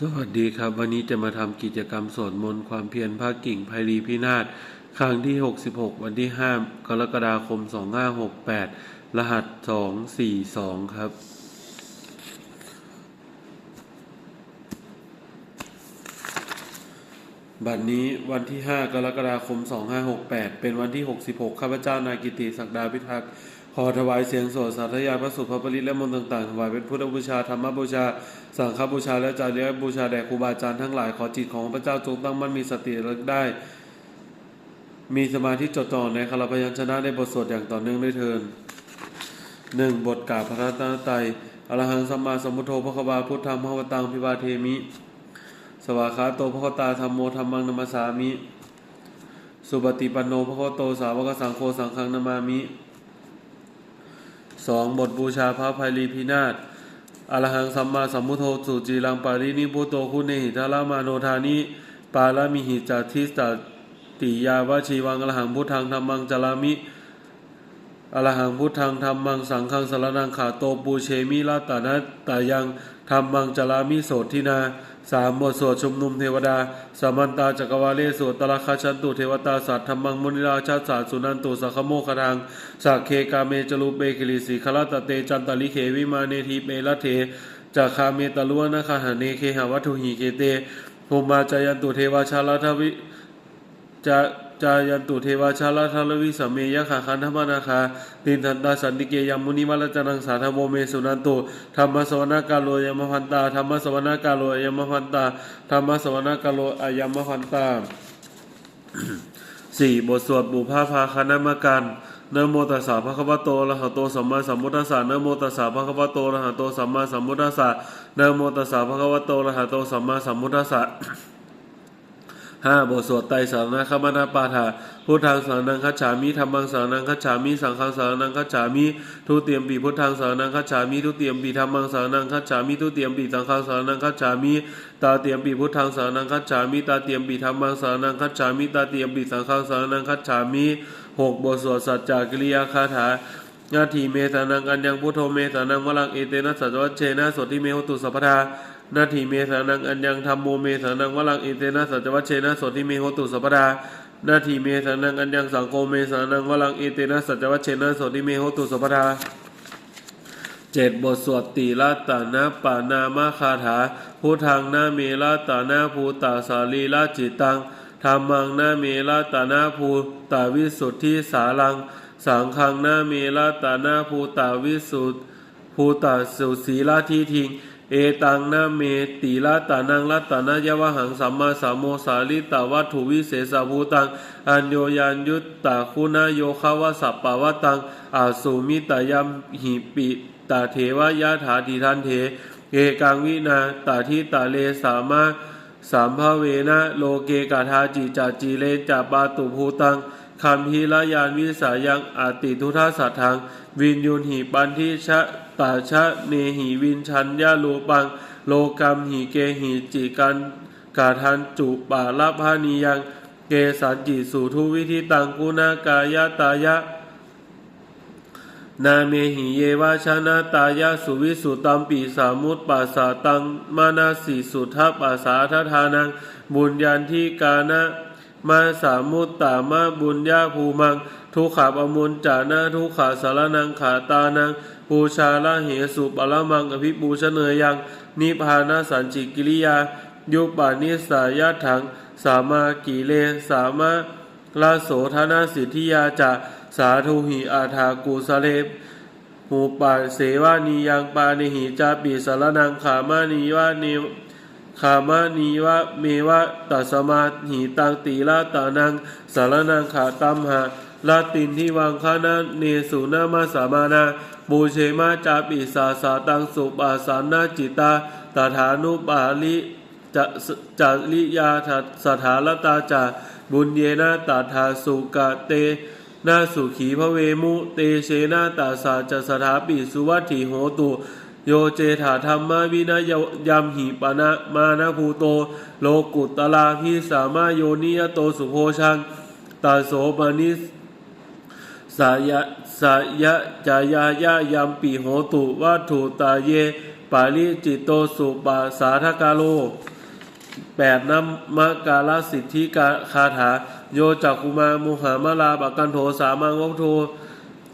สวัสดีครับ วันนี้จะมาทำกิจกรรมสวดมนต์ความเพียรภาคกิ่งไพรีพินาศครั้งที่ 66 วันที่ 5 กรกฎาคม 2568 รหัส 242 ครับ บัดนี้วันที่ 5 กรกฎาคม 2568 เป็นวันที่ 66 ข้าพเจ้านายกิติศักดาพิทักษ์ ขอถวายเสียงสดสาธยายพระสุภปริตและมนต์ต่างๆถวายเป็นพุทธบูชาธรรมบูชา สังฆบูชาและจารีบูชาแด่ครูบาอาจารย์ทั้งหลายขอจิตของพระเจ้าจงตั้งมั่นมีสติระลึกได้ มีสมาธิจดจ่อในคารพยัญชนะในบทสวดอย่างต่อเนื่องด้วยเทินหนึ่งบทกาพระรัตนตรัยอรหังสัมมาสัมพุทโธพระควาพุทธังพระวตังพิบาเทมิ สวากขาโตพระคตาธรรมโมธรรมังนัมสสามิ สุปฏิปันโนพระคโตสาวกสังโฆสังฆังนามามิ สองบทบูชาพระภัยรีพินาศอรหังสัมมาสัมพุทโธสุจีรังปารินิพุโตคุณเนหิทารามาโนธานิปาลามิหิจัตทิสตติยาวชีวังอรหังพุทธังธรรมังจารามิอรหังพุทธังธรรมังสังฆังสารนังขาโตปูเชมิลาตานะตายังธรรมังจารามิโสทินา สามบทสวดชุมนุมเทวดาสามัญตาจักรวาเลสวดตะลคาชันตุเทวตาสัตธรรมังมุนิราชาสัตว์สุนันตุสัคโมคทังสักเคกาเมจลุเปกิลิสีคลาตเตจันตลิเขวิมาเนทีเปละเทจักคาเมตลุวนะคาหเนเคหาวัตุหีเกเตภูมาจายันตุเทวาชาลาทวิจะ จายันตุเทวาชาลาทาลวิสเมยะขาคันธมานาคาตินทันตาสันติเกยมุนิมาลจนังสาธโมเมสุนันตุธรรมสวนากาโลยมพันตาธรรมสวนากาโลยมพันตาธรรมสวนากาโลอายมพันตาสี่บทสวดบุพาภาคณมกันนโมตัสสะภะคะวะโตระหะโตสัมมาสัมพุทธัสสะนโมตัสสะภะคะวะโตระหะโตสัมมาสัมพุทธัสสะนโมตัสสะภะคะวะโตระหะโตสัมมาสัมพุทธัสสะ ห้าบทสวดไตรสารณคมนาปาฐาพุทธังสารนังคัจฉามิธรรมังสารนังคัจฉามิสังฆังสารนังคัจฉามิทุติยมปีพุทธังสารนังคัจฉามิทุติยมปีธรรมังสารนังคัจฉามิทุติยมปีสังฆังสารนังคัจฉามิตาเตียมปีพุทธังสารนังคัจฉามิตาเตียมปีธรรมังสารนังคัจฉามิตาเตียมปีสังฆังสารนังคัจฉามิหกบทสวดสัจจกิริยาคาถานาทีเมสานังอัญญังพุทโธเมสานังวลังเอเตนะสัจวัชเชนะสติเมหตุสัพพทา นาทีเมสานังอัญญังธรรมโมเมสานังวลังอิเตนะสัจวัชเชนะโสติเมโหตุสัพดานาทีเมสานังอัญญังสังโฆเมสานังวลังอิเตนะสัจวัชเชนะโสติเมโหตุสัพดาเจ็ดบทสวดตีละตานะปานามาคาถาพุทธังนาเมละตานาภูตาสาลีละจิตตังธรรมังนาเมละตานาภูตาวิสุทธิสาลัง สังฆังนาเมละตานาภูตาวิสุทธิภูตาสุสีลาทีทิง เอตังนาเมติลาตานังลัตานายะวะหังสัมมาสัมโมสาลิตาวัตถุวิเศษภูตัง อัญโยยัญยุตตาคุณาโยคาวะสัปปะวตัง อาสุมิตายมหิปิตาเทวายาถาทิทันเทเอกังวินาตาทิตาเลสามาสามภเวนะโลเกกาทาจิจาจีเลจาปาตุภูตังคัมพีละยานวิสายังอาติทุทาสัทธัง วินยุนหิปันทิชะ ตาชะเนหิวินชัญญาโลปัง โลกัมหิเกหิจิกันกาทันจุปาลพานียัง เกสันจิสุทุวิธิตังกุณากายตายะ นาเมหิเยวาชนะตายะสุวิสุตัมปีสามุตปัสสาตังมานาสิสุทัปปัสสาททานัง บุญญาณที่กานะมาสามุตตามาบุญญาภูมัง ทุขาปมุนจานะทุขาสารนังขาตานัง ปูชาละเหสุปละมังอภิปูชเนยยัง นิพานาสันจิกิริยา ยุปานิสายาถัง สามากีเล สามาลาโสธนาสิทธิยาจะสาธุหิอาทากุสเลปหูปาเสวานียังปานิหิจาปิสารนังขามานีวะเนขามานีวะเมวะตัสมาหิตังตีละตานังสารนังขาตัมหะลาตินที่วังคานาเนสุนามาสามานา บูเชมาจาปิสาสาตังสุปาสานาจิตาตถานุปาลิจะจาริยาสถาลตาจาบุญเยนะตาทาสุกะเตนาสุขีพระเวมุ เตเชนาตาสาจะสถาปิสุวัตถิโหตุโยเจถาธรรมวินยยมหิปนะมานะภูโต โลกุตตลาพิสามาโยนิยโตสุโพชังตาโสปนิสสายะ สยะจายายะยัมปิโหตุวัตถุตาเยปปาริจิตโตสุปาสาทกาโลแปดน้ำมะกาลสิทธิกาคาถา โยจักคุมามุหามาลาปกันโทสามังวัโท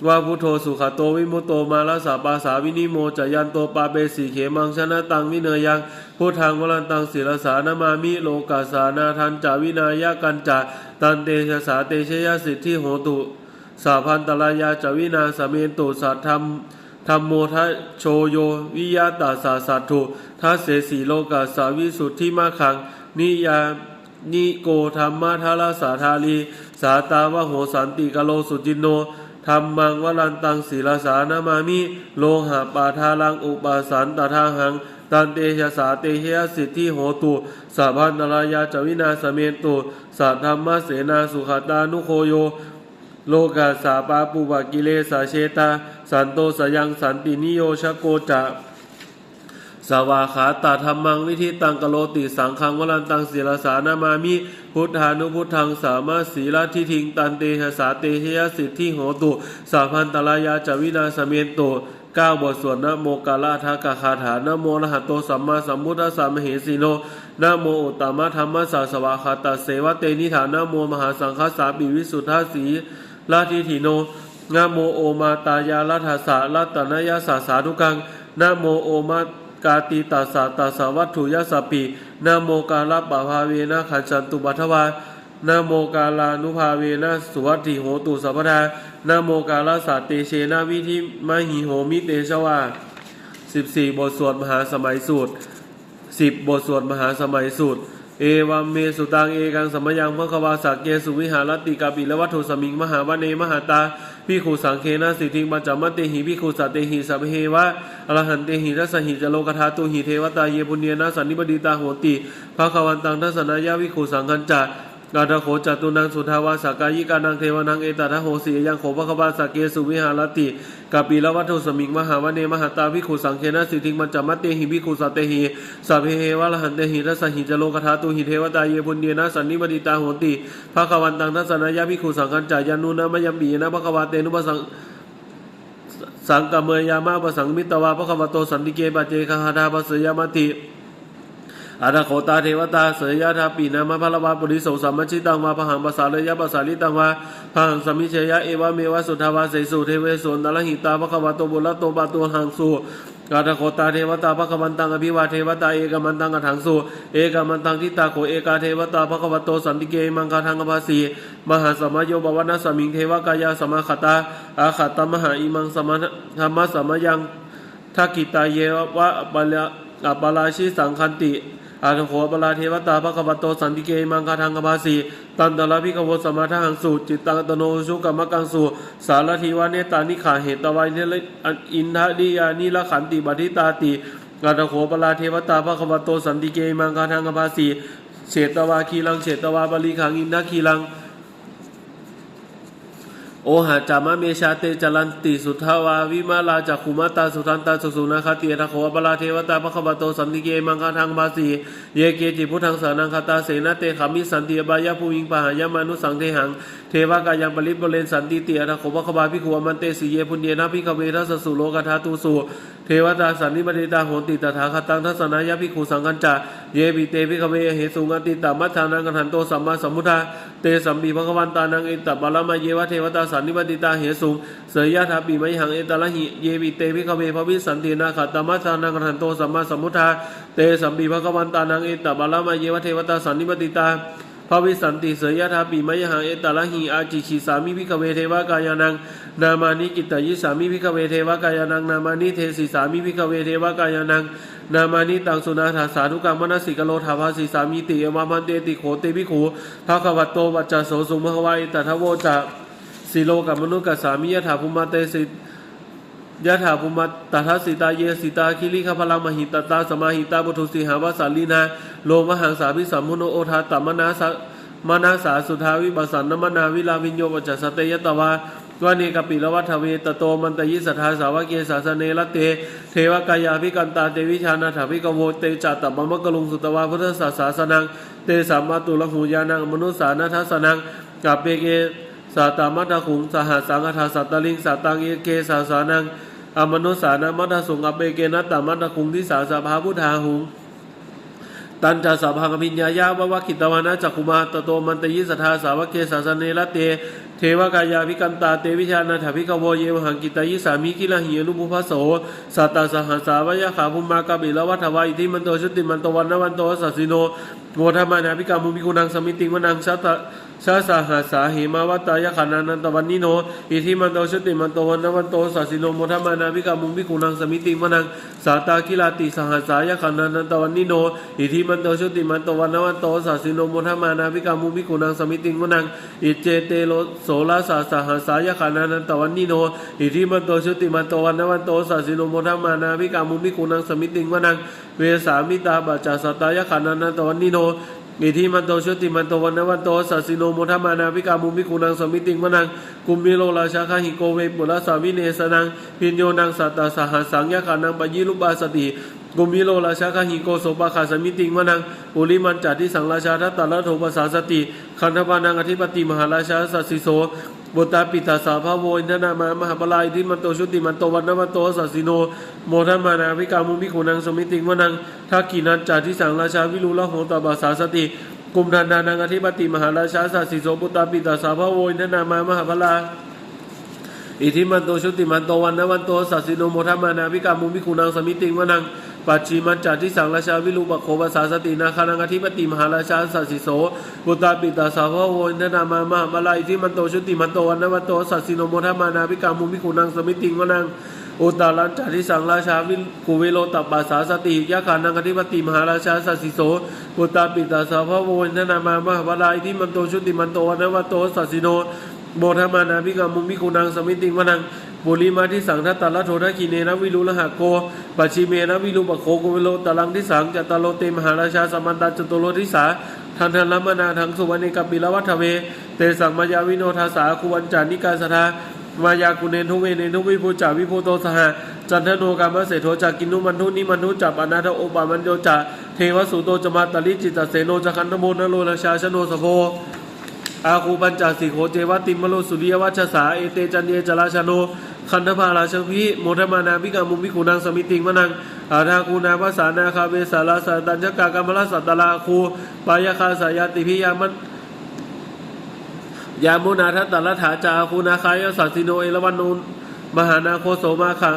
ว่าพุทโธสุขโตวิมุตโตมาลสาปาสาวินิโมจยันโตปาเปสีเขมังชนะตังวิเนยังพุทธังวรันตังศิรสานามามิโลกาสานาทันจาวินายกันจาตันเตชะสาเตชยสิทธิโหตุ สาพันตรายาจวินาสเมนตุสัทธรรมธรรมโมทะโชโยวิยาตาสาสัตถุทัสเสสีโลกาสาวิสุทธิมาขัง นิยานิโกธรรมะทาราสาธาลี สาตาวะโหสันติกะโลสุจินโนธรรมังวรันตังศีลสานามามิโลหะปาทาลังอุปาสันตทาหังตันเตชะสาเตเฮยสิทธิโหตุสัพพันตรายาจวินาสเมนตุสัทธรรมเสนาสุขตานุโคโย โลกาสาปาปุบกิเลสาเชตา สันโตสยังสันตินิโยชโกจะสวาขาตาธรรมังวิธิตังกะโลติสังขังวรันตังศีลสานามามิ พุทธานุพุทธังสามาศีลทิทิงตันเตหะสาเตเฮยสิทธิโหตุสาพันตรายาจวินาสเมนโตก้าบทสวดนโมกาลาทากาคาถานโมรหัตโตสัมมาสัมพุทธัสสะมเหสีโนนโมอุตตมะธรรมสสาสวาคาตาเสวะเตนิฐานะโมมหาสังฆสาปิวิสุทธาสี ลาทิถิโนนะโมโอมาตายาลัทธาสาลัตตนยาสาสาธุกังนะโมโอมากาติตาสาตาสาวัตถุยสปีนะโมกาลปะภาเวนะขันจันตุบัทวานะโมกาลานุภาเวนะสุวัตถิโหตุสัพพทานะโมกาลาสาเตเชนะวิธิมหิโหมิเตชวาสิบสี่บทสวดมหาสมัยสูตรสิบบทสวดมหาสมัยสูตร เอวัมเมสุตังเอกังสมยังพระควาสักเยสุวิหารติกาบิละวัตถุสมิงมหาวเนมหาตาพิคุสังเคนะสิทิงปัจจมัตเตหิพิคุสัตเตหิสัพเพวะอรหันเตหิทัสสหิจโลกธาตุหิเทวตาเยปุเนนะสันนิบดีตาโหติภะควันตังทัสนายาวิคุสังคัญจา กาตโขจตุนังสุทาวาสากายิกานังเทวนังเอตตะโหสียังโขภควาสกเกสุวิหารติกาปีละวัตถุสมิงมหาวเนมหาตาวิขุสังเคนะสิทิมัจจมัตเตหิวิขุสัตเตหิสัพเพเฮวะละหันเตหิทัสหิจโลกธาตุหิเทวตาเยปุญเยนะสันนิบดิตาโหติภะควันตังทัสนายาวิขุสังคัญจายันุนะมะยัมปีนะภะควาเตนุปสังสังกเมยามาปสังมิตวาภะคะวะโตสันติเกปเจคหาทาปะเสยามติ อาณาโคตาเทวตาเสยยะทาปีนามะพะละวาปุริโสสัมมชิตังวาพหังภาษาเลยะภาษาลิตังวาพหังสมิเชยะเอวะเมวะสุทาวาเสสุเทเวสุนตะละหิตาภะควะโตบุระโตปะตัวหังสุอาณาโคตาเทวตาภะควันตังอภิวาเทวตาเอกมันตังกถังสุเอกมันตังทิตาโคเอกาเทวตาภะควะโตสันติเกมังคาทังกภาสีมหาสมโยบวนะสมิงเทวกายาสมาคตาอาคตมหาอิมังสมะธรรมสมยังทักกิตาเยวะปะละอปปาราชิสังคันติ อาทโขปลาเทวตาพระกบโตสันติเกมังคาทังกบาสีตันตระพิกวสมาทหังสูจิตตังตโนชุกรรมกังสูสารทีวาเนตานิขาเหตตวายเนลอินทดิยานิละขันติบัติตาติอาทโขปลาเทวตาพระกบโตสันติเกมังคาทังกบาสีเฉตวาคีลังเฉตวาบาลีขังอินทคีลัง โอหะจามะเมชาเตจลันติสุทาวาวิมาลาจักขุมาตาสุทันตาสุสุนาคาเตียทะโขปลาเทวตาพระคบโตสันติเกมังคาทังบาสีเยเกจิพุทธังสานังคาตาเสนาเตขามิสันติบายะภูมิงปะหายามานุสังเทหังเทวกายังปริปเลนสันติเตียทะโขปะคบาพิขวมันเตสีเยพุญเยนะพิขเวทัสสุโลกธาตุสู ทวตาสันนิบดิตาโหติตถาคตังทัสนายพิขูสังกัญจาเยปิเตพิขเวเหสุงติตามัทานังกันหันโตสัมมาสัมพุทธาเตสัมปีภควันตานังเอตบาลมาเยวะเทวตาสันนิบดิตาเหสุงเสยยะถาปีไมหังเอตละหิเยปิเตพิขเวภวิสันตินาขัตตมัทานังกันหันโตสัมมาสัมพุทธาเตสัมปีภควันตานังเอตบาลมาเยวะเทวตาสันนิบดิตาพระวิสันติเสยยะธาปีมยหังเอตละหิอาจิขีสามิพิกเวเทวกายานัง นามานิกิตยิสามิพิกเวเทวกายานังนามานิเทสิสามิพิกเวเทวกายานังนามานิตังสุนาถาสาธุกังมนสิกโลทาภาสีสามิติเอวามันเตติโขเตพิขูภาควัตโตวัจจโสสุมหวายตถาโวจะสิโลกัมมนุกัสสามิยถาภูมาเตสิยะถาภูมิตถาสิตาเยสิตาคิริขพลังมหิตตาสมาหิตาบุทุสีหาวาสาลีนาโลมหังสาพิสัมมุโนโอทาตัมนาสมนาสาสุทาวิบัสสันนมนาวิลาวิญโยปัจจสเตยตวา วาเนกปิลวัฏเวตโตมันตยิสัทธาสาวกเกสาสเนรเต เทวกายาภิกันตาเตวิชานาถาภิกโวเตจัตตมมกลุงสุตวาพุทธศาสาสนัง เตสัมมาตุลหูยานังมนุสสานาทัสนังกับเปเกสาตามัตตคุงสหสังฆทาสัตตลิงสัตังเอเกสาสานังอมนุสานามัตสุงอเปเกนัตตมัตตคุงทิสาสภาพุทธาหุงตันจัสสะพังอภิญญายาวะวะคิตวานะจักขุมาตโตมันตยิสัทธาสาวกเกสาสเนละเต เทวกายาภิกันตาเตวิชานาถาภิกโวเยวหังกิตายิสามิกิลาหิยนุภุพโสสัตตาสหัสสาวะยะขาภุมากาบิลวัฏวาอิทิมันโตชุติมันโตวันนวันโตสัสสิโนโมทมานาภิกามุมิกุนังสมิติงวนังสัตชาสาหัสาหิมาวัตายขานานันตวันนิโน อิทิมันโตชุติมันโตวันนวันโตสัสิโนโมทมานาภิกามุมิกุนังสมิติงวนังสาตาคิลาติสหัสายขานานันตวันนิโน อิทิมันโตชุติมันโตวันนวันโตสัสิโนโมทมานาภิกามุมิกุนังสมิติงวนังอิเจเตโลโสลาสาสหสายขานานันตวันนิโน อิทิมันโตชุติมันโตวันนวันโตสัสิโนโมทัมานาวิกามุมิกุนังสมิติงวนัง เวสามิตาบัจจาสตายขานานันตวันนิโน อิทิมันโตชุติมันโตวันนวันโตสัสสิโนโมทมานาภิกามุมิกุนังสมิติงมนังกุมมิโลราชาคาหิโกเวปุระสาวิเนสนังพิญโยนังสัตตาสหัสสังยะขานังปยิลุบาสติกุมิโลราชาคาหิโกโสปะขาสมิติงมนังปุริมันจัดที่สังราชาทัตตะละโทปสาสติคันธปานังอธิปติมหาราชาสัสิโส บุตตาปิตาสาภาโวอินทนามามหาปลายที่มันโตชุติมันโตวันนวันโตสัสสิโน โมทันมานาวิกามุมิขุนังสมิติงวนังทักกีนันจาทิสังราชาวิรุละโหตบาสาสติกุมทันานังอธิปติมหาราชาสัสสิโสบุตาปิตาสาภาโวอินทนามามหาปลาอิทิมันโตชุติมันโตวันนวันโตสัสสิโนโมทัมมานาวิกามุมิคุนังสมิติงวนัง ปัจฉิมันจัดที่สังราชาวิรุปโคภาษาสตินาคานังอธิปติมหาราชาสัสสิโสบุตตาปิตาสาวะโวินทนามามหามาลาอิทิมันโตชุติมันโตวันนวันโตสัสสิโนโมทมมานาวิกามุมิคุนังสมิติงวนังอุตตาลันจัดที่สังราชาวิกุเวโลตัปปาสาสติยะขานังอธิปติมหาราชาสัสสิโสบุตตาปิตาสาวะโวินทนามามหามาลาอิทิมันโตชุติมันโตวันนวันโตสัสสิโนโมทมานาภิกามุมิกุนังสมิติงวนัง บุริมาที่สังทัตตะละโททักีเนนะวิรุละหะโกปัจฉิเมนะวิรุปโคโกวิโลตะลังที่สังจัตตะโลเตมหาราชาสมันตาจตุโลทิสาทันทันละมนาทังสุวรรณิกัปปิละวัฏเว เตสังมายาวิโนทาสาคุวันจานิกาสทามายากุเนนทุเวเนนทุวิภูจาวิภูโตสหจันทโนกามเสโทจากกินุมันทุนิมันทุจับอนาทโอปามันโยจะเทวสุโตจมาตลิจิตเสโนจะคันธโมนโลราชาชโนสโพอาคูปัญจสีโขเจวติมโลสุริยวัชสาเอเตจันเยจราชโน คันธภาราชพิโมทมานาภิกามุมพิขุนังสมิติงมนังอาทาคูนาภาษานาคาเวสาลาสาตัญชกากรรมลสัตตลาคูปายาคาสายาติพิยามันยามุนาทัตตละถาจาคูนาคายสัสสิโนเอรวันนุนมหานาโคโสมาขะ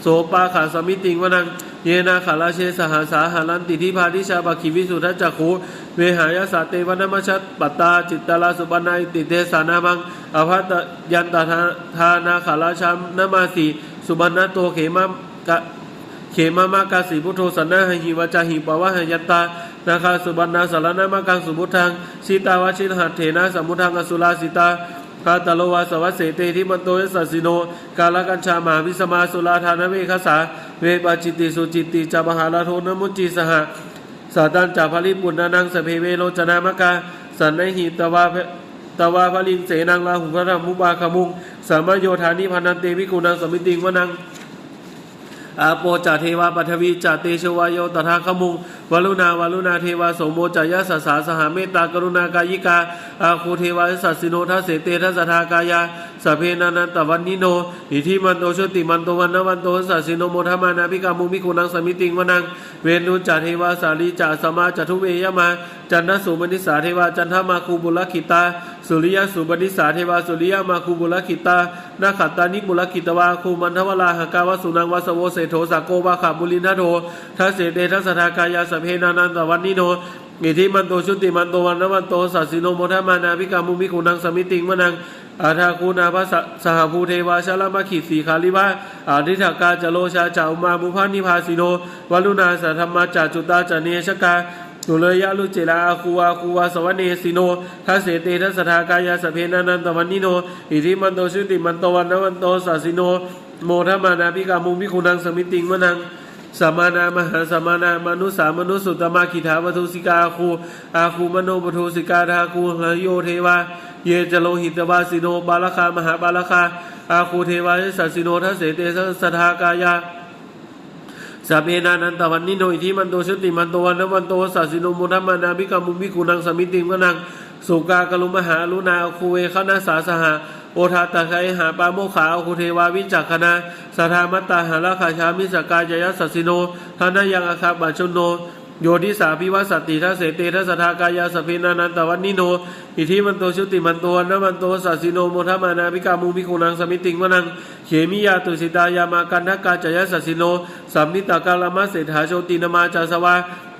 โสปาขาสมิติงวนังเยนาขาราเชสหาสาหารันติทิพาทิชาบาคิวิสุทัจจคู เวหายาสาเตวนมชัตปัตตาจิตตลาสุปนายติเตสานามังอภัตยันตาทานาขาราชามนมาสีสุบรรณโตเขมกะเขมามากาสีพุทโธสนนาหิวจาหิปวะหยัตตานาคาสุบนาสารนามากังสุบุทังสีตาวชินหัตเถนะสมุทังอสุลาสิตาคาตโลวาสวัสเสเตทิมันโตยสัสิโน กาลกัญชามหาวิสมาสุลาธานเวคสาเวปจิติสุจิตติจาบหาลาโทนมุจิสหะ สาตันจาภริปุณนานังสเพเวโรจนามกาสันนหิตวาตวาภลิงเสนังลาหุพระธรรมุบาคมุงสามโยธานิพันันเตวิกุนังสมิติงวนัง อาโปจาเทวาปัทวีจาเตชวายโยตถาคมุงวลุณาวลุณาเทวาสมโมจายาสสาสหาเมตตากรุณากายิกาอาคูเทวาสัสสิโนทัสเสเตทัสทากายาสเพนันันตวันนิโนอิทิมันโตชติมันโตวันนวันโตสัสสิโนโมทมานาภิกามุมิคุนังสมิติงวนังเวนุจาเทวาสาลีจาสมาจทุเวยมา จันทสุมนิสาเทวาจันทมาคูบุลคิตา สุริยสุบนิสาเทวาสุริยมาคูบุลคิตานาขัตตานิบุลคิตวาคูมันทวลาหกาวสุนังวสโวเสโทสาโกวาขาบุลินทโททัสเสเตทัสสทากายาสเพนานันตวันนิโนอิทิมันโตชุติมันโตวันนวันโตสัสสิโนโมทมานาภิกามุมิคุนังสมิติงมนังอาทาคูนาภาสหภูเทวาชาลมาขีสีคาลิวาอาทิถากาจโลชาจาอุมามุพานิพาสิโนวัลุนาสัทธรรมาจาจุตาจเนชกา ตุเลยยะลุเจลาอาคูวาคูวาสวเนสิโนทัสเสเตทัสสทากายาสเพนานันตวันนิโน อิทิมันโตชุติมันโตวันนวันโตสัสสิโน โมทมานาภิกามุมิคุนังสมิติงมนังสมานามหาสมานามนุสามนุสุตมาคิถาวัตุสิกาคูอาคูมโนปทุสิกาทาคูหโยเทวาเยจโลหิตวาสิโน บาลคามหาบาลคาอาคูเทวาสัสสิโนทัสเสเตสัสทากายา สัพเพนานันตวันนิโนอิทิมันโตชุติมันโตวันนวันโตสัสิโนมุทัมมานาภิกามุมิกุนังสมิติมกนังสุกากลุมหาลุนาคูเวขนาสาสหะโอทาตะไคหาปาโมขาอคุเทวาวิจักขณาสทามัตตาหาราคาชามิสกายยสัสสิโนทานายังอาคาบัชโน โยทิสาพิวัสสติทัเสเตทัสทากายาสพเพนานันตวันนิโน อิทิมันโตชุติมันโตนะมันโตสัสิโนโมทมานาภิกามุภิกุนังสมิติงวนังเขมิยาตุสิตายามากันทกาจยสัสิโนสัมนิตากาลมัสเสถาโชตินมาจาสวา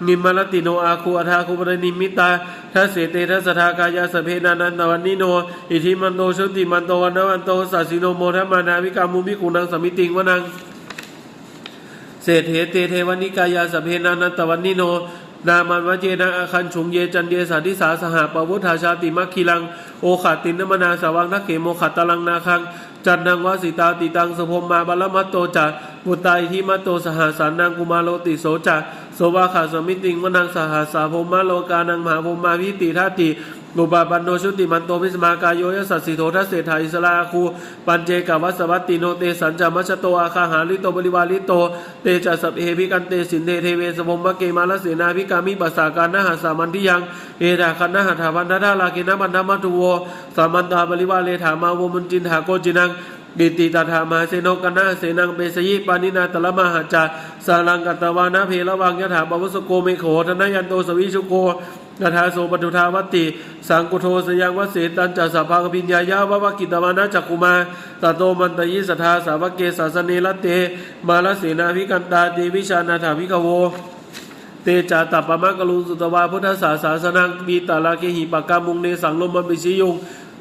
นิมมลติโนอาคูอาทาคุปรนิมิตาทัสเสเตทัสทากายาสพเพนานันตวันนิโนอิทิมันโตชุติมันโตนะมันโตสัสิโนโมทมานาภิกามุภิกุนังสมิติงวนัง เศรษฐเตเทวนิกายาสพเพนานันตวันนิโน นามันวเจนะอาคันชุงเยจันเยสาธิสาสหปวุฒาชาติมัคคิลัง โอขาตินนมนาสวังทักเขโมขัตตลังนาคังจันนังวาสิตาติตังสพมมาบาลมัตโตจับุตตาอิทิมัตโตสหสานังกุมาโลติโสจัโสวาขาสมิติงวนังสหสาพมมาโลกานังมหาพมมาวิติทัตติ นุปาปันโนชุติมันโตพิสมากายโยยสัสสิโททัสเศธาอิสลาคูปัญเจกวัสวัตติโนเตสัญจามัชโตอาคาหาริโตบริวาริโต เตจัสสพเอภิกันเตสินเตเทเวสพมมะเกมาลเสนาภิกามิปัสสาการนหาสามันทิยังเอดาคันนหาถาพันธทาลาเกนะมันธมัตุโวสามันตาบริวาเลถามาวมุนจินหาโกจินังดิติตาธามาเสนกนาเสนังเปสยิปานินาตละมหาจาสารังกัตวานาเพลวังยะถาปวุสโกเมโขธนยันโตสวิชุโก กถาโสปทุทาวัตติ สังกุโทสยังวเสตันจัสสภากปิญญายาวะวะกิตวานาจักกุมาตโตมันตยิสทธาสาวกเกสาสเนลเต มาลเสนาภิกันตาเตวิชานาถาภิกโวเตจาตัปปมะกลุสุตวาพุทธศาสาสนังมีตาลาเกหิปากามุงเนสังลมมันปิชิยง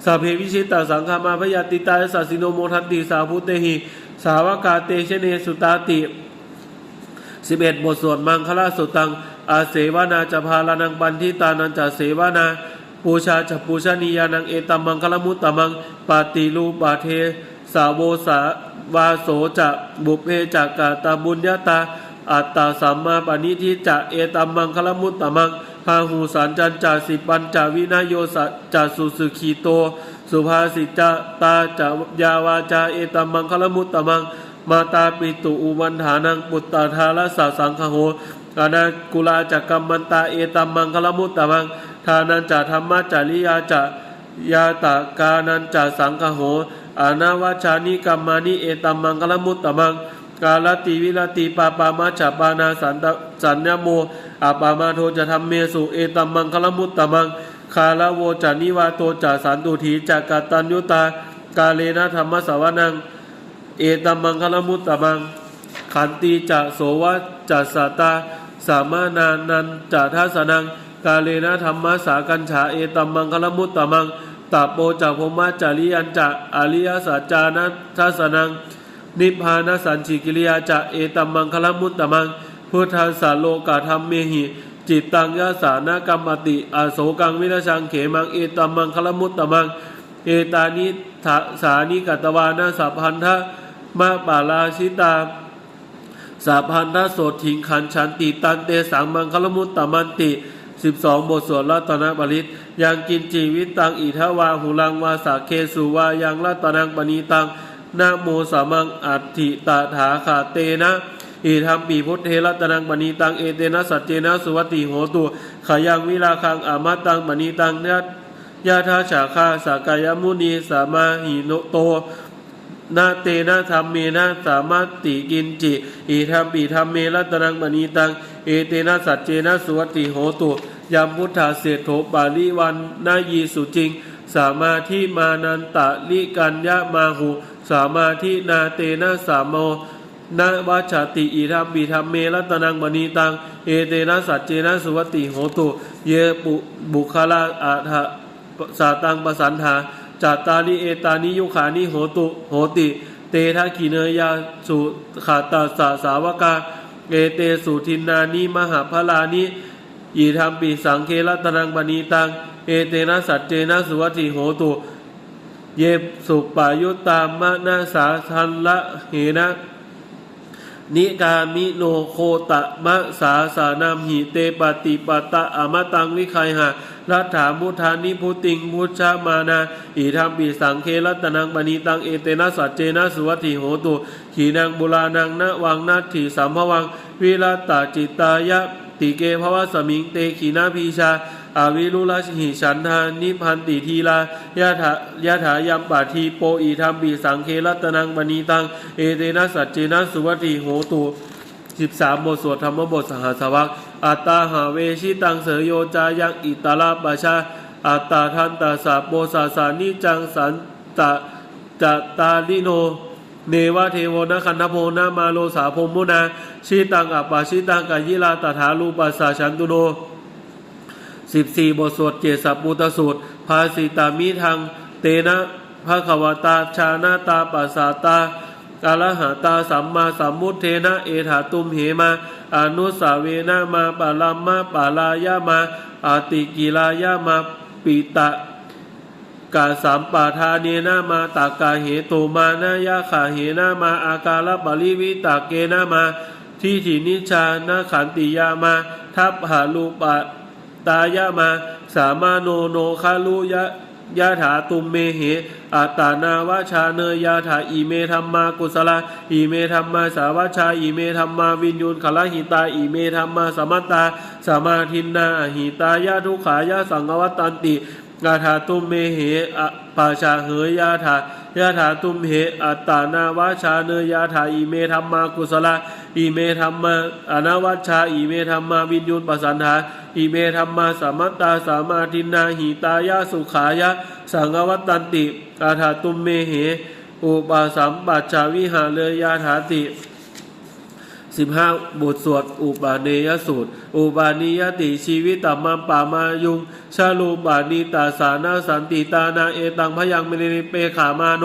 สาเพวิชิตาสังฆามาพยาติตาสัสสิโนโมทันติสาพุเตหิสาวกาเตเชเนสุตาติสิบเอ็ดบทสวดมังคลาสุตัง อาเสวนาจะพาลานังปันทิตานันจะเสวนาปูชาจะปูชนียานังเอตัมมังคลมุตตมังปาติลูปาเทสาวโวสาวาโสจะบุพเพจักกาตาบุญญาตา อัตตาสัมมาปณิทิจะเอตัมมังคลมุตตมังพาหูสันจันจาสิปัญจวินายโยสจาสุสุขีโต สุภาสิจตาจะยาวาจาเอตัมมังคลมุตตมังมาตาปิตุอุวันฐานังปุตตาธาลสาสังคโห อานากุลาจักกัมมันตาเอตัมมังคลมุตตมังทานันจะธรรมะจาริยาจะยาตากานันจะสังคโหอานาวาชานิกัมมานิเอตัมมังคลมุตตมังกาลติวิลติปาปามาฉาปานาสันตสัญญโมอาปามาโทจะทำเมสุเอตัมมังคลมุตตมังคาลาโวจานิวาโตจาสันตุถีจากกตัญยุตากาเลนะธรรมสาวนัง เอตัมมังคลมุตตมังขันติจะโสวะจัสสตา สามานานันจะทัสนัง กาเลนะธรรมสากัญชาเอตัมมังคลมุตตมังตาโปจากพมะจาริยันจะอริยสัจจานะทัสนัง นิพพานสันชิกิริยาจะเอตัมมังคลมุตตมัง พุทธัสสะโลกาธรรมเมหิ จิตตังยาสานกรรมติอโศกังวิรชังเขมังเอตัมมังคลมุตตมัง เอตานิทะสานิกัตวานาสัพพันธะมาปาลาชิตา สัพพันธะโสถิงขันชันติตันเตสังมังคลมุตตมันติสิบสองบทสวดรัตนบริตยังกินจีวิตตังอิทวาหุลังวาสาเคสุวายังรัตนังปณีตังนะโมสามังอัตถิตาถาขาเตนะอิธรรมปีพุทเทรัตนังปณีตังเอเตนะสัจเจนะสุวัติโหตุขายังวิลาคังอามาตังปณีตังยัตยาทาฉาคาสากายมุนีสามาหิโนโต นาเตนะธรรมเมนะสามารถติกินจิอิธรรมปีธรรมเมรัตนังมณีตัง เอเตนะสัจเจนะสุวติโหตุยามพุทธาเศรโถปาลิวันนายีสุจริง สามาธิมานันตะลิกัญญามาหุ สามาธินาเตนะสามโมนาวัชติอิธรรมบิธรรมเมรัตนังมณีตัง เอเตนะสัจเจนะสุวติโหตุ เยปุบุคลาอาทะสาตังปสันธา จัตตานิเอตานิยุขานิโหตุโหติ เตทะขีเนยาสุขาตาสาสาวกาเอเตสุทินนานิมหาพลานิอิธรรมปิสังเครัตนังมณีตัง เอเตนะสัจเจนะสุวัติโหตุ เยสุปายุตามะนาสาทันละเหนะนิกามิโนโคตะมะสาสานามหิเตปฏิปตะอมตังวิคัยหะ รัฐามุทานิพุติงพุชามานาอิธรรมปิสังเครัตนังปณีตังเอเตนะสัจเจนะสุวัติโหตุขีนังบุรานังนะวังนาถีสัมภวัง วิรตาจิตายะติเกภวะสมิงเตขีนาพีชาอาวิรุลหิฉันทานิพันติทีลายะถายะถายัมปาทีโปอีธรรมปีสังเครัตนังมณีตัง เอเตนะสัจเจนะสุวัติโหตุ13บทสวดธรรมบทสหสวัก อัตตาหาเวชิตังเสยโยจายังอิตาลาปชาอัตตาทันตาสาโปสาสานิจังสันตะจตาลิโน เนวะเทโวนะคันธโพนะมาโลสาพมมุนาชิตังอัปปาชิตังกายิลาตถาลูปัสสาชันตุโนสิบสี่บทสวดเจสัปุตสูตร ภาสิตามิทางเตนะภะคะวตาชานาตาปัสสาตากาลหาตาสัมมาสัมมุทเทนะ เอถาตุมเหมา อนุสาเวนะมาปาลัมมาปาลายามาอาติกิลายามาปิตะกาสัมปาทาเนนะมาตากาเหตุมานะยะขาเหนะมาอากาลปริวิตาเกนะมาทิฏฐินิชานะขันติยามา ทัพหาลูปะตายะมา สามาโนโนคาลุยะ ยะถาตุมเมเหอัตานาวาชาเนยยะถาอิเมธรรมากุศลาอิเมธรรมาสาวาชาอิเมธรรมาวินยุนขลหิตาอิเมธรรมาสมัตตาสมาทินนาหิตายะทุขายะสังวัตตันติยาถาตุมเมเหอปาชาเหยยาถายาถาตุมเหอัตตานาวาชาเนยยาถาอิเมธรรมากุศลาอิเมธรรมาอนาวาชาอิเมธรรมาวิญญูปสันธา อิเมธรรมาสามัตตาสามาทินาหิตายาสุขายะ สังวัตตันติอาถาตุมเมเหอุปาสัมปัจาวิหาเลยยาถาติสิบห้าบทสวดอุปาเนยสูตร อุปาณิยติชีวิตตมมัมปามายุงชาลูปานิตาสานาสันติตานาเอตังพยังเมเนเปขามาโน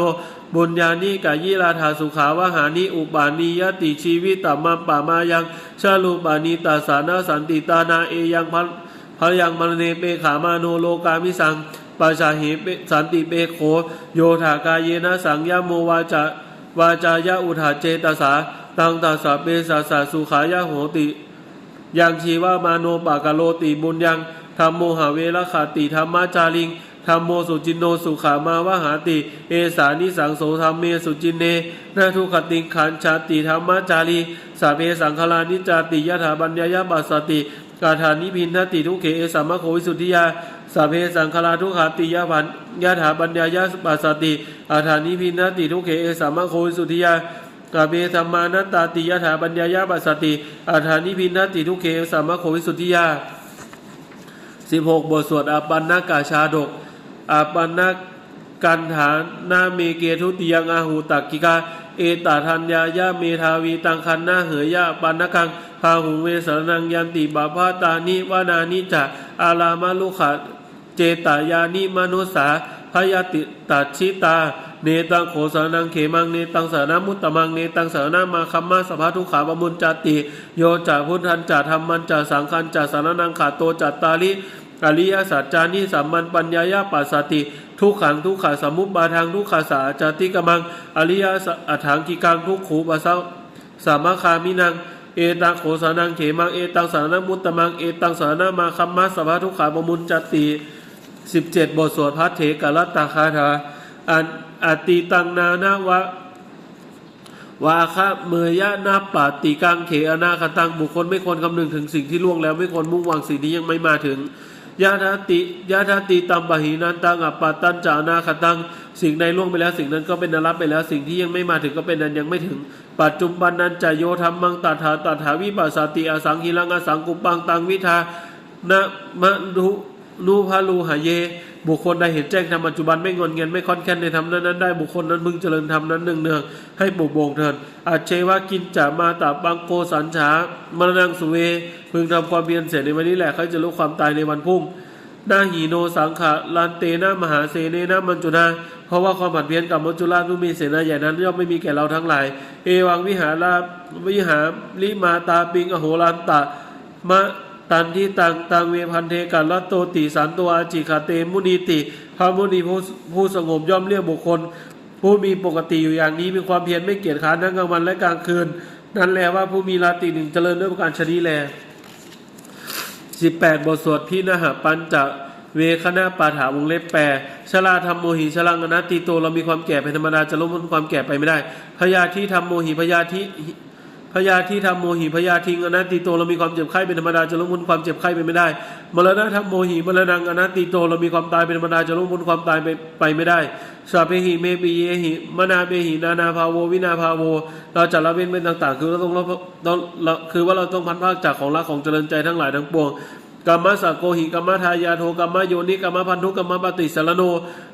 บุญญาณิกายิราธาสุขาวหานิอุปาณิยติชีวิตตัมมัมปามายังชาลูปานิตาสานาสันติตานาเอยังพันพยังมรเนเปขามาโนโลกามิสังปาชาหิเปสันติเปโคโยธากายเยนะสังยโมวาจาวาจายะอุทาเจตสาตังตาสาเปสาสาสุขายะโหติยังชีวามาโนปากาโลติบุญยังธรรมโมหาเวรขาติธรรมจาริง ธรรมโมสุจินโนสุขามาวหาติ เอสานิสังโสธรรมเมสุจินเนนาทุขติงขันชาติธรรมจารีสาเพสังคลานิจาติยถาบัญญายาปัสสติกาธานิพินทติทุเขเอสัมมะโควิสุทธิยาสาเพสังคลาทุขาติยาพันยถาบัญญายาปัสสติอาธานิพินทติทุเขเอสัมมะโควิสุทธิยากาเบธรรมานัตตาติยถาปัญญายาปัสสติอาธานิพินัตติทุเคสัมมะโควิสุทธิยาสิบหกบทสวดอปันนากาชาดก อาปันนากันฐานนาเมเกทุติยังอาหูตักกิกา เอตาทัญญายาเมทาวีตังคันนาเหยยะปันนกังพาหุเวสรนังยันติบาพาตานิวานานิจะอาลามาลุขะเจตายานิมนุสาพยาติตัดชิตา เนตังโขสานังเขมังเนตังสานามุตตมังเนตังสานามาคัมมาสภาทุขาบมุนจติ โยจ่าพุทธันจาธรรมันจาสังคันจาสารนังขาโตจัตตาลิ อริยสัจจานิสัมมันปัญญายาปัสสติ ทุกขังทุกขาสมุปบาทางทุกขาสาจติกมัง อริยสัจอังกิกังทุกขูปัสสะสามคามินังเอตังโขสานังเขมังเอตังสารนังมุตตมังเอตังสารนามาคัมมาสภาทุขาบมุนจติสิบเจ็ดบทสวดพัทเถกรัตตาคาถาอันอติตังนานาวะวาคะเมยะนาปาติกังเขอนาคตังบุคคลไม่ควรคำนึงถึงสิ่งที่ล่วงแล้วไม่ควรมุ่งหวังสิ่งที่ยังไม่มาถึง ยาทาติยาทาติตัมบะหินันตังอัปปาตันจานาคตัง สิ่งใดล่วงไปแล้วสิ่งนั้นก็เป็นนรับไปแล้ว สิ่งที่ยังไม่มาถึงก็เป็นนั้นยังไม่ถึง ปัจจุบันนันจะโยธรรมังตถาตถาวิปัสสติอสังหิรังอสังกุปังตังวิทานะมะนุนุพาลูหะเย บุคคลใดเห็นแจ้งธรรมปัจจุบันไม่งอนเงียนไม่ค่อนแค้นในธรรมนั้นนั้นได้บุคคลนั้นพึงเจริญธรรมนั้นเนืองเนืองให้ปลุกโบงเถิดอาเชวะกินจะมาตาบังโกสัญชามรณังสุเว พึงทำความเพียรเสร็จในวันนี้แหละเขาจะรู้ความตายในวันพุ่งนาหีโนสังขะลันเตนะมหาเสเนนะมัญจุนาเพราะว่าความผัดเพี้ยนกับมัจจุราชผู้มีเสนาใหญ่นั้นย่อมไม่มีแก่เราทั้งหลาย เอวังวิหาราวิหาลิมาตาปิงอโหรันตะมะ ตันที่ตังตังเวพันเทกัลโตติสันตัวอาจิคาเตมุนีติพระมุนีผู้ผู้สงบย่อมเรียกบุคคล ผู้มีปกติอยู่อย่างนี้มีความเพียรไม่เกียจค้านทั้งกลางวันและกลางคืน นั่นแหละว่าผู้มีราตรีหนึ่งเจริญด้วยประการชนีแลสิบแปดบทสวดพี่นหปัญจะเวคณะปาถาวงเล็บแปรชลาธรรมโมหิชลังอนัตติโตเรามีความแก่เป็นธรรมดาจะล้มพ้นความแก่ไปไม่ได้พยาธิธรรมโมหิพยาธิ พยาธิธรรมโมหิพยาทิงอนัตติโตเรามีความเจ็บไข้เป็นธรรมดาจะล้มพ้นความเจ็บไข้ไปไม่ได้ มรณะธรรมโมหิมรณังอนัตติโตเรามีความตายเป็นธรรมดาจะล้มพ้นความตายไปไปไม่ได้สาเพหิเมปิเยหิมนาเปหินานาภาโววินาภาโว เราจะละเว้นเป็นต่าง ๆ คือเราต้องละต้องคือว่าเราต้องพันภาคจากของรักของเจริญใจทั้งหลายทั้งปวงกรรมสักโกหิกรรมทายาโทกรรมโยนิกรรมพันธุกรรมปฏิสารโน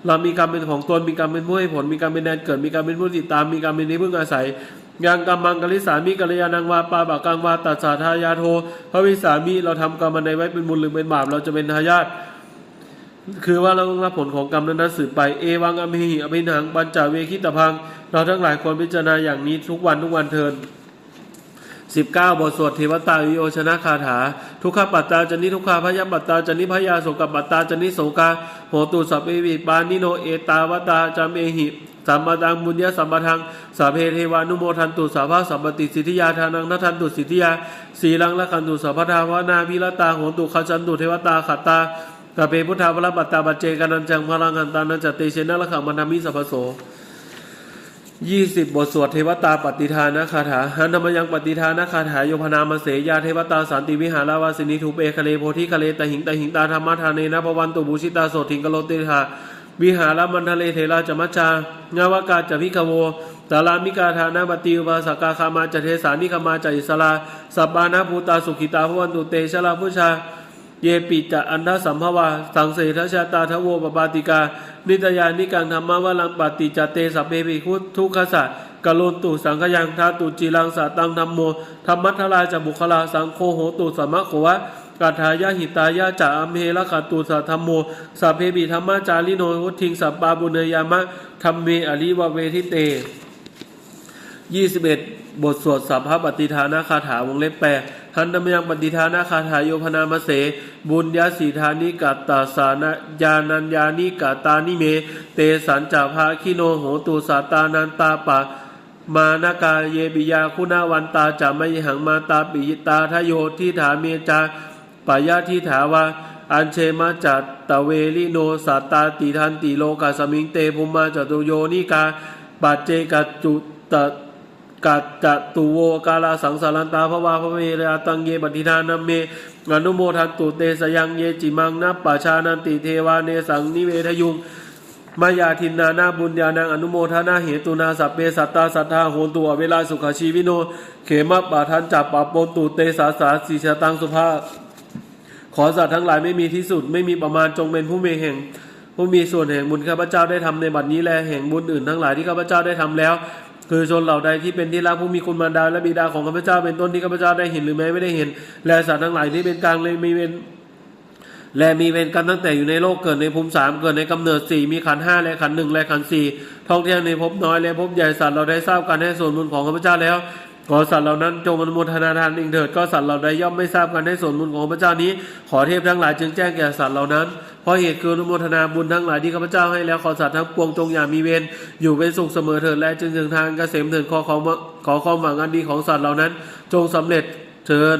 เรามีกรรมเป็นของตนมีกรรมเป็นผู้ให้ผล มีกรรมเป็นแดนเกิด มีกรรมเป็นผู้ติดตาม มีกรรมเป็นที่พึ่งอาศัย ยังกรรมังกลิสามีกัลยาณังวาปาบากังวาตัสสาทายาโทพระวิสามีเราทำกรรมอันไว้เป็นบุญหรือเป็นบาปเราจะเป็นทายาทคือว่าเราต้องรับผลของกรรมนั้นๆสืบไปเอวังอมหิอภินังปัญจเวคิตพัง เราทั้งหลายควรพิจารณาอย่างนี้ทุกวันทุกวันเทิน19 บทสวดเทวตาวิโอชนะคาถา ทุกขปัตตาจนิทุกขาพยาปัตตาจนิพยาโสกปัตตาจนิโสกาโหตุสัพเพวิปานิโนเอตาวตาจามเอหิ สัมมาตังบุญญาสัมปทังสัพเพเทวานุโมทันตุสาภาสัมปติสิทธิยาทานังนัทันตุสิทธิยาสีลังละคันตุสัพพทาวนาพิรตาโหตุขจันตุเทวตาขัตตากาเปพุทธาพระปัตตาบัจเจกันันจังพลังอันตานันจตเตเชนะละขังมันนามิสัพโสยี่สิบบทสวดเทวตาปฏิทานะคาถาหันธรรมยังปฏิทานะคาถาโยพนามเสยาเทวตาสันติวิหาราวาสินีทูเปคเลโพธิคเลตหิงตหิงตาธรรมทานเนนะพวันตุบูชิตาโสถิงกโลติหา วิหารมันทะเลเทราจมัจจางาวากาจพิกโวสารามิกาธานาบติอุปาสกาคามาจเทสานิคามาจอิสลาสับานาภูตาสุขิตาพวันตุเตชลาพุชา เยปิจะอันทสัมภวาสังเสทชาตาทโวปปาติกา นิตยานิกังธรรมวลังปฏิจเตสัพเพปิคุทุกขสัตกะโลนตุสังขยังทาตุจิรังสาตังธรรมโมธรรมัทลาจะบุคลาสังโฆโหตุสัมมะโขวะ กัทายะหิตายะจะอัมเฮละขัตตุสัทธโมสัพเพปิธรรมจาริโนวุทิงสัปปาบุเนยามะธรรมเมอริวะเวทิเตยี่สิบเอ็ดบทสวดสัพพะปฏิทานาคาถาวงเล็บแปดทันตมยังปฏิทานาคาถาโยพนามเส บุญญาสีธานิกัตตาสานญานัญญานิกาตานิเม เตสันจาภาคิโนโหตุสาตานันตาปะมานากาเยบิยาคุณาวันตาจามยหังมาตาปิยตาทโยทิถาเมจา ปายาทิถาวาอันเชมาจัตตเวลิโนสัตตาติทันติโลกาสมิงเตภุมาจตุโยนิกาปัจเจกจุตะกัจจตุโวกาลาสังสารันตาภวาภเวราตังเยปฏิทานัมเมอนุโมทันตุเตสยังเยจิมังนัปปชานันติเทวาเนสังนิเวทยุงมายาทินนานาบุญญาณังอนุโมทนาเหตุนาสัพเปสัตตาสัทธาโหนตัวเวลาสุขชีวิโน เขมะปะทันจับปะปนตุเตสาสาสีชาตังสุภา ขอสัตว์ทั้งหลายไม่มีที่สุด ไม่มีประมาณจงเป็นผู้มีแห่ง ผู้มีส่วนแห่งบุญข้าพเจ้าได้ทำในบัดนี้แลแห่งบุญอื่นทั้งหลายที่ข้าพเจ้าได้ทำแล้ว คือชนเหล่าใดที่เป็นที่รักผู้มีคุณมารดาและบิดาของข้าพเจ้าเป็นต้นที่ข้าพเจ้าได้เห็นหรือแม้ไม่ได้เห็น และสัตว์ทั้งหลายที่เป็นกลางเลยมีเป็นและมีเวรกันตั้งแต่อยู่ในโลกเกิดในภูมิสามเกิดในกำเนิดสี่มีขันห้าและขันหนึ่งและขันสี่ท่องเที่ยวในภพน้อยและภพใหญ่สัตว์เราได้ทราบกันให้ส่วนบุญของข้าพเจ้าแล้ว ขอสัตว์เหล่านั้นจงอนุโมทนาทานเองเถิดก็สัตว์เหล่าใดย่อมไม่ทราบกันให้ส่วนบุญของพระเจ้านี้ ขอเทพทั้งหลายจึงแจ้งแก่สัตว์เหล่านั้นเพราะเหตุคืออนุโมทนาบุญทั้งหลายที่ข้าพเจ้าให้แล้วขอสัตว์ทั้งปวงจงอย่ามีเวรอยู่เป็นสุขเสมอเถิดและจึงถึงทางเกษมเถิดขอของขอความหวังอันดีของสัตว์เหล่านั้น จงสำเร็จเถิด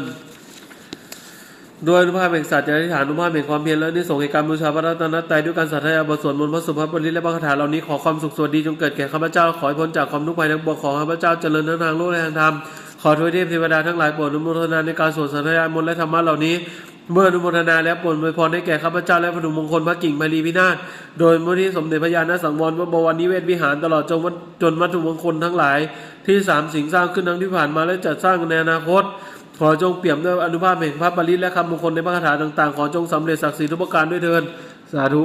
ด้วยอนุภาพแห่งสัตว์จะอธิษฐานอนุภาพแห่งความเพียรและนิสงส์แห่งการบูชาพระรัตนตรัยด้วยการสัตยายาบทสวดมนต์พระสุภาพบริและพระคาถาเหล่านี้ขอความสุขสวัสดีจงเกิดแก่ข้าพเจ้าขอให้พ้นจากความทุกข์ภัยทั้งปวงขอข้าพเจ้าเจริญทั้งทางโลกและทางธรรมขอทวยเทพเทวดาทั้งหลายโปรดอนุโมทนาในการสวดสัตยายามนต์และธรรมะเหล่านี้เมื่ออนุโมทนาแล้วโปรดอวยพรให้แก่ข้าพเจ้าและพระดุมงคลพระกิ่งมารีพินาศโดยมูลที่สมเด็จพระญาณสังวรพระบวรนิเวศวิหารตลอดจนวันจนวัตถุมงคลทั้งหลาย ที่สามสิ่งสร้างขึ้นทั้งที่ผ่านมาและจัดสร้างในอนาคต ขอจงเปี่ยมด้วยอนุภาพแห่งพระปริตและคำมงคลในพระคาถาต่างๆ ขอจงสำเร็จศักดิ์ศรีทุกประการด้วยเถินสาธุ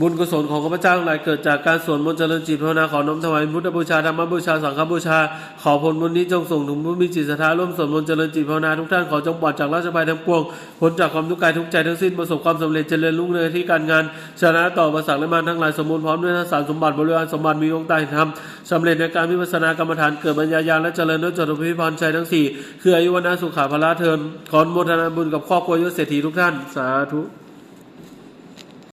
บุญกุศลของข้าพเจ้าทั้งหลายเกิดจากการสวดมนต์เจริญจิตภาวนาขอน้อมถวายพุทธบูชาธรรมบูชาสังฆบูชา ขอผลบุญนี้จงส่งถึงผู้มีจิตศรัทธาร่วมสวดมนต์เจริญจิตภาวนาทุกท่านขอจงปลอดจากราชภัยทั้งปวงพ้นจากความทุกข์กายทุกใจทั้งสิ้นประสบความสำเร็จเจริญรุ่งเรืองที่การงาน ชนะต่อประสักและมารทั้งหลายสมบูรณ์พร้อมด้วยทสารสมบัติบริวารสมบัติมีองค์ใต้ธรรมสำเร็จในการวิปัสสนากรรมฐานเกิดปัญญาญาณและเจริญด้วยจตุพิพรชัยทั้งสี่คืออายุวันสุขาภละเทินขอโมทนาบุญกับครอบครัวยศเศรษฐีทุกท่านสาธุ